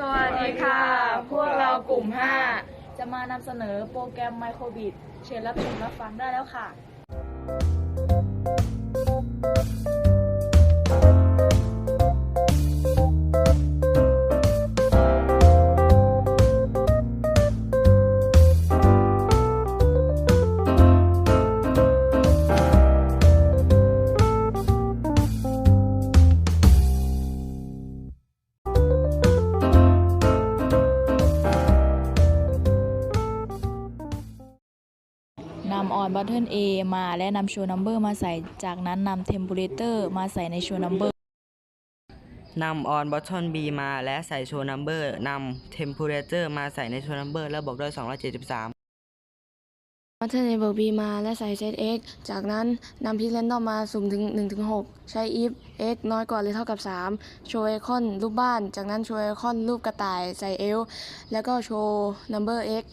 สวัสดีค่ะ พวกเรากลุ่มจะมานำเสนอโปรแกรมไมโครบิดเชิญรับชมรับฟังได้แล้วค่ะ นำออนบัตเทิล A มาและนำโชว์นัมเบอร์มาใส่ จากนั้นนำเทมเพลเตอร์มาใส่ในโชว์นัมเบอร์นำออนบอททอน B มาและใส่โชว์นัมเบอร์นำเทมเพ r เ t อร์มาใส่ในโชว์นัมเบอร์แล้วบอกด้วย 273มัทเทอร์เนเบิลบีมาและใส่เซต x จากนั้นนำพิกแรนดอมมาสุ่มถึง1ถึง6ใช้ if x น้อยกว่าหรือเท่ากับ 3 โชว์ไอคอนรูปบ้าน จากนั้นโชว์ไอคอนรูปกระต่ายใส่เอลแล้วก็โชว์ number x